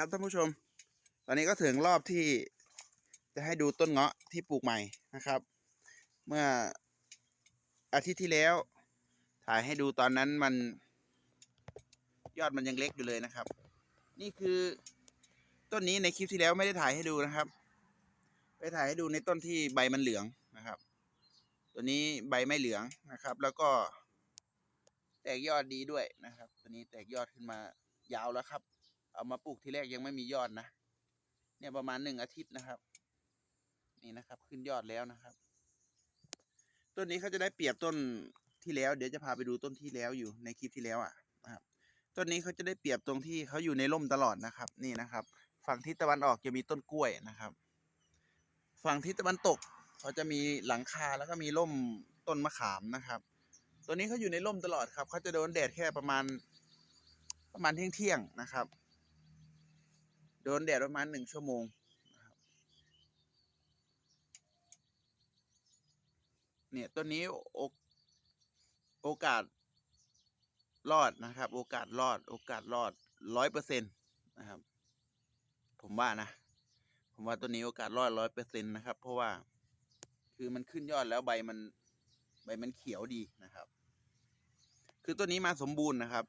ครับท่านผู้ชม ตอนนี้ก็ถึงรอบที่จะให้ดูต้นเงาะที่ปลูกใหม่นะครับ เมื่ออาทิตย์ที่แล้ว ถ่ายให้ดูตอนนั้นมันยอดมันยังเล็กอยู่เลยนะครับ นี่คือต้นนี้ในคลิปที่แล้วไม่ได้ถ่ายให้ดูนะครับ ไปถ่ายให้ดูในต้นที่ใบมันเหลืองนะครับ ตัวนี้ใบไม่เหลืองนะครับ แล้วก็แตกยอดดีด้วยนะครับ ตัวนี้แตกยอดขึ้นมายาวแล้วครับ เอามาปลูกทีแรกยังไม่มียอดนะ เนี่ยประมาณหนึ่งอาทิตย์นะครับ นี่นะครับ ขึ้นยอดแล้วนะครับ ต้นนี้เขาจะได้เปรียบต้นที่แล้ว เดี๋ยวจะพาไปดูต้นที่แล้วอยู่ในคลิปที่แล้วอะนะครับ ต้นนี้เขาจะได้เปรียบตรงที่เขาอยู่ในร่มตลอดนะครับ นี่นะครับ ฝั่งทิศตะวันออกจะมีต้นกล้วยนะครับ ฝั่งทิศตะวันตกเขาจะมีหลังคาแล้วก็มีร่มต้นมะขามนะครับ ตัวนี้เขาอยู่ในร่มตลอดครับเขาจะโดนแดดแค่ประมาณประมาณเที่ยงเที่ยงนะครับ ดนแดดประมาณหนึ่งชั่วโมงนะครับเนี่ยต้นนี้โอโอกาสรอดนะครับ โอกาสรอด โอกาสรอดร้อยเปอร์เซ็นต์นะครับ ผมว่านะ ผมว่าต้นนี้โอกาสรอดร้อยเปอร์เซ็นต์นะครับ เพราะว่าคือมันขึ้นยอดแล้วใบมันใบมันเขียวดีนะครับ คือต้นนี้มาสมบูรณ์นะครับ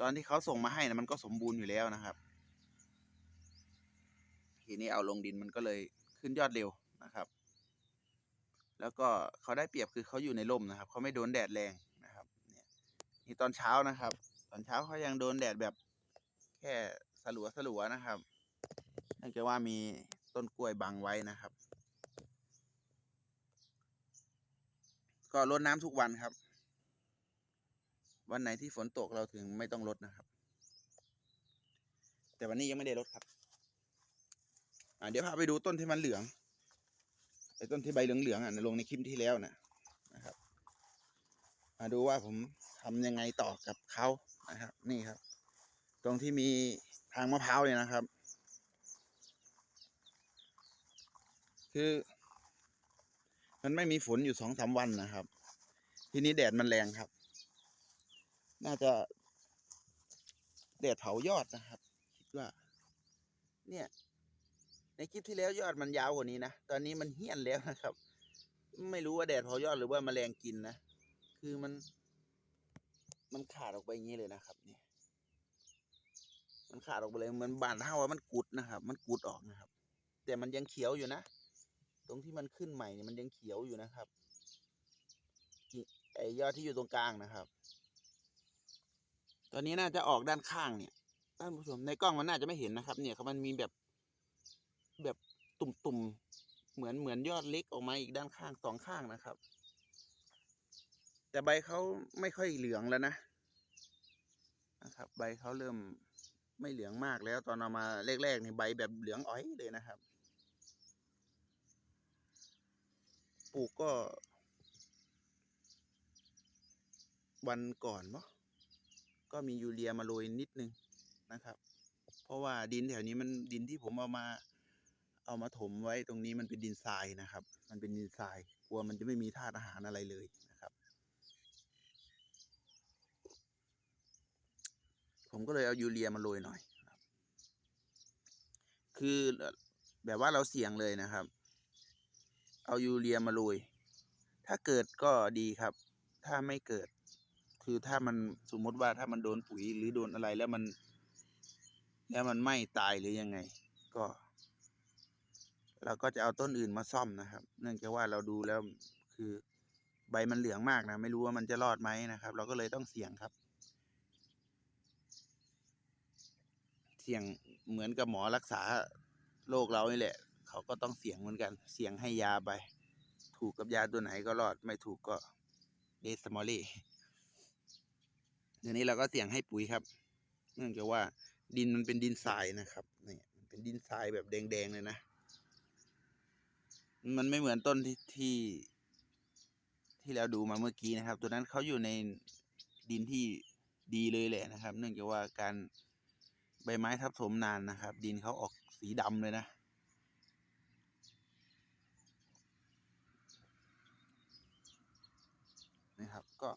ตอนที่เขาส่งมาให้นะมันก็สมบูรณ์อยู่แล้วนะครับ ทีนี้เอาลงดินมันก็เลยขึ้นยอดเร็วนะครับ แล้วก็เขาได้เปรียบคือเขาอยู่ในร่มนะครับเขาไม่โดนแดดแรงนะครับเนี่ยนี่ตอนเช้านะครับ ตอนเช้าเขายังโดนแดดแบบแค่สลัวสลัวนะครับนื่องจากว่ามีต้นกล้วยบังไว้นะครับ ก็รดน้ำทุกวันครับ วันไหนที่ฝนตกเราถึงไม่ต้องรดนะครับ แต่วันนี้ยังไม่ได้รดครับ อ่าเดี๋ยวพาไปดูต้นที่มันเหลืองไอ้ต้นที่ใบเหลืองๆอะลงในคลิปที่แล้วนะนะครับ มาดูว่าผมทำยังไงต่อกับเขานะครับ นี่ครับ ตรงที่มีทางมะพร้าวเนี่ยนะครับ คือ มันไม่มีฝนอยู่สองสามวันนะครับ ทีนี้แดดมันแรงครับ น่าจะแดดเผายอดนะครับ คิดว่า เนี่ย ในคลิปที่แล้วยอดมันยาวกว่านี้นะ ตอนนี้มันเหี้ยนแล้วนะครับ ไม่รู้ว่าแดดเผายอดหรือว่าแมลงกินนะ คือมัน มันขาดออกไปอย่างนี้เลยนะครับเนี่ยมันขาดออกไปเลยเหมือนบานเท่าว่ามันกุดนะครับ มันกุดออกนะครับ แต่มันยังเขียวอยู่นะ ตรงที่มันขึ้นใหม่เนี่ยมันยังเขียวอยู่นะครับ ไอยอดที่อยู่ตรงกลางนะครับ ตอนนี้น่าจะออกด้านข้างเนี่ย ท่านผู้ชมในกล้องมันน่าจะไม่เห็นนะครับ เนี่ยเขามันมีแบบ แบบตุ่มๆ เหมือนเหมือนยอดเล็กออกมาอีกด้านข้างสองข้างนะครับ แต่ใบเขาไม่ค่อยเหลืองแล้วนะนะครับ ใบเขาเริ่มไม่เหลืองมากแล้วตอนเอามาแรกๆนี่ใบแบบเหลืองอ้อยเลยนะครับปลูกก็ วันก่อนเนาะก็มียูเรียมาโรยนิดนึงนะครับ เพราะว่าดินแถวนี้มันดินที่ผมเอามา เอามาถมไว้ตรงนี้มันเป็นดินทรายนะครับ มันเป็นดินทราย กลัวมันจะไม่มีธาตุอาหารอะไรเลยนะครับ ผมก็เลยเอายูเรียมาโรยหน่อยครับคือแบบว่าเราเสี่ยงเลยนะครับ เอายูเรียมาโรย ถ้าเกิดก็ดีครับ ถ้าไม่เกิด คือถ้ามันสมมติว่าถ้ามันโดนปุ๋ยหรือโดนอะไรแล้วมัน แล้วมันไหม้ตายหรือยังไง ก็ เราก็จะเอาต้นอื่นมาซ่อมนะครับ เนื่องจากว่าเราดูแล้วคือใบมันเหลืองมากนะ ไม่รู้ว่ามันจะรอดไหมนะครับ เราก็เลยต้องเสี่ยงครับ เสี่ยงเหมือนกับหมอรักษาโรคเรานี่แหละ เขาก็ต้องเสี่ยงเหมือนกัน เสี่ยงให้ยาไป ถูกกับยาตัวไหนก็รอด ไม่ถูกก็เดสมอลลี่เดี๋ยวนี้เราก็เสี่ยงให้ปุ๋ยครับ เนื่องจากว่าดินมันเป็นดินทรายนะครับ นี่มันเป็นดินทรายแบบแดงๆเลยนะ มันไม่เหมือนต้นที่ที่ ที่เราดูมาเมื่อกี้นะครับ ตัวนั้นเขาอยู่ในดินที่ดีเลยแหละนะครับ เนื่องจากว่าการใบไม้ทับถมนานนะครับ ดินเขาออกสีดำเลยนะนะครับก็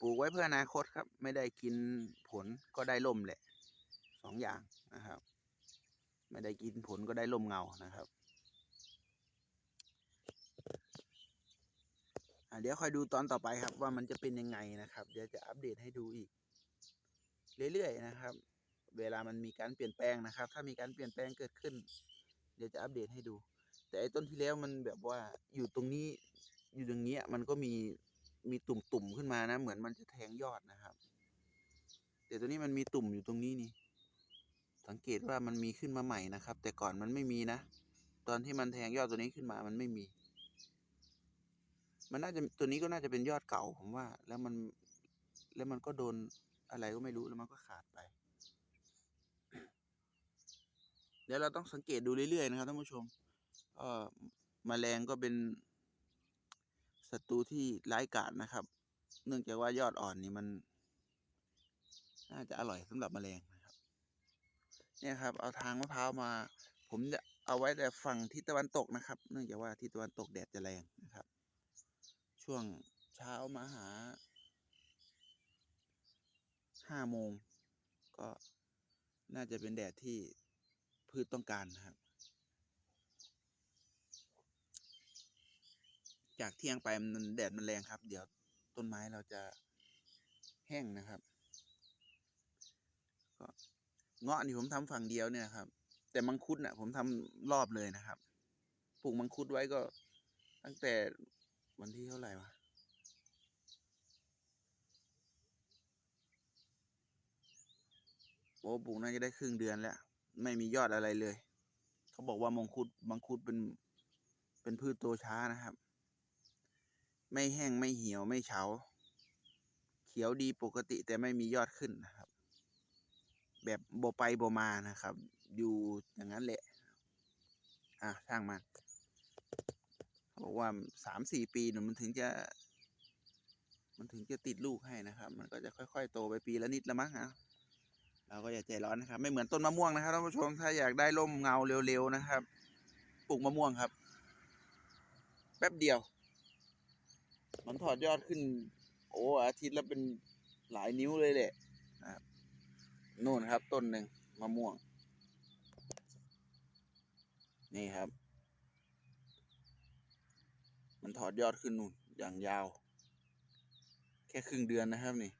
ปลูกไว้เพื่ออนาคตครับ ไม่ได้กินผลก็ได้ล่มแหละ องอย่างนะครับ ไม่ได้กินผลก็ได้ลมเงานะครับเดี๋ยวคอยดูตอนต่อไปครับว่ามันจะเป็นยังไงนะครับ เดี๋ยวจะอัปเดตให้ดูอีก เรื่อยๆนะครับ เวลามันมีการเปลี่ยนแปลงนะครับ ถ้ามีการเปลี่ยนแปลงเกิดขึ้น เดี๋ยวจะอัปเดตให้ดู แต่ไอ้ต้นที่แล้วมันแบบว่าอยู่ตรงนี้อยู่อย่างเงี้ยมันก็มีมีตุ่มๆขึ้นมานะ เหมือนมันจะแทงยอดนะครับ แต่ตัวนี้มันมีตุ่มอยู่ตรงนี้นี่ สังเกตว่ามันมีขึ้นมาใหม่นะครับ แต่ก่อนมันไม่มีนะ ตอนที่มันแทงยอดตัวนี้ขึ้นมามันไม่มี มันน่าจะตัวนี้ก็น่าจะเป็นยอดเก่าผมว่า แล้วมันแล้วมันก็โดนอะไรก็ไม่รู้แล้วมันก็ขาดไป เดี๋ยวเราต้องสังเกตดูเรื่อยๆนะครับท่านผู้ชมก็มแมลงก็เป็นศัตรูที่ร้ายกาจนะครับ เนื่องจากว่ายอดอ่อนนี่มัน น่าจะอร่อยสำหรับแมลงนะ เนี่ยครับ เอาทางมะพร้าวมา ผมจะเอาไว้แต่ฝั่งทิศตะวันตกนะครับ เนื่องจากว่าทิศตะวันตกแดดจะแรงนะครับ ช่วงเช้ามาหาห้าโมงก็น่าจะเป็นแดดที่พืชต้องการนะครับ จากเที่ยงไปมันแดดมันแรงครับ เดี๋ยวต้นไม้เราจะแห้งนะครับ เงาะนี่ผมทำฝั่งเดียวเนี่ยครับ แต่มังคุดน่ะ ผมทำรอบเลยนะครับปลูกมังคุดไว้ก็ ตั้งแต่วันที่เท่าไหร่วะโอ้ปลูกน่าจะได้ครึ่งเดือนแล้ว ไม่มียอดอะไรเลย เขาบอกว่ามังคุดมังคุดเป็นเป็นพืชโตช้านะครับ ไม่แห้งไม่เหี่ยวไม่เฉา เขียวดีปกติแต่ไม่มียอดขึ้นนะครับ แบบโบไปโบมานะครับ อยู่อย่างนั้นแหละ อะช่างมันเขาบอกว่าสามสี่ปีเนี่ยมันถึงจะ มันถึงจะติดลูกให้นะครับ มันก็จะค่อย ๆ โตไปปีละนิดละมั้งอะเราก็อย่าใจร้อนนะครับ ไม่เหมือนต้นมะม่วงนะครับท่านผู้ชมถ้าอยากได้ร่มเงาเร็วๆนะครับปลูกมะม่วงครับ แป๊บเดียว มันถอดยอดขึ้น โอ้อาทิตย์และเป็นหลายนิ้วเลยแหละ นู่นครับต้นหนึ่งมะม่วง นี่ครับ มันถอดยอดขึ้นนู่นอย่างยาว แค่ครึ่งเดือนนะครับนี่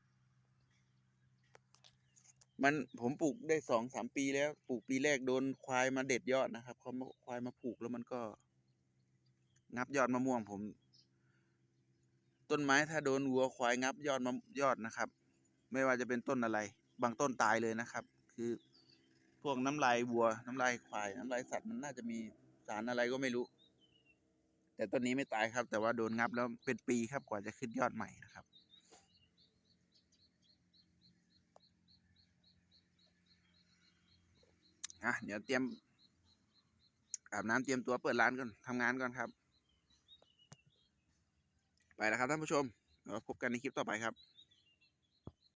มันผมปลูกได้สองสามปีแล้ว ปลูกปีแรกโดนควายมาเด็ดยอดนะครับเขาควายมาปลูกแล้วมันก็ งับยอดมะม่วงผม ต้นไม้ถ้าโดนวัวควายงับยอดมะยอดนะครับ ไม่ว่าจะเป็นต้นอะไร บางต้นตายเลยนะครับ คือพวกน้ำลายวัว น้ำลายควาย น้ำลายสัตว์มันน่าจะมีสารอะไรก็ไม่รู้ แต่ต้นนี้ไม่ตายครับ แต่ว่าโดนงับแล้วเป็นปีครับกว่าจะขึ้นยอดใหม่นะครับ อะเดี๋ยวเตรียมอาบน้ำเตรียมตัวเปิดร้านก่อนทำงานก่อนครับ ไปแล้วครับท่านผู้ชมเดี๋ยวพบกันในคลิปต่อไปครับ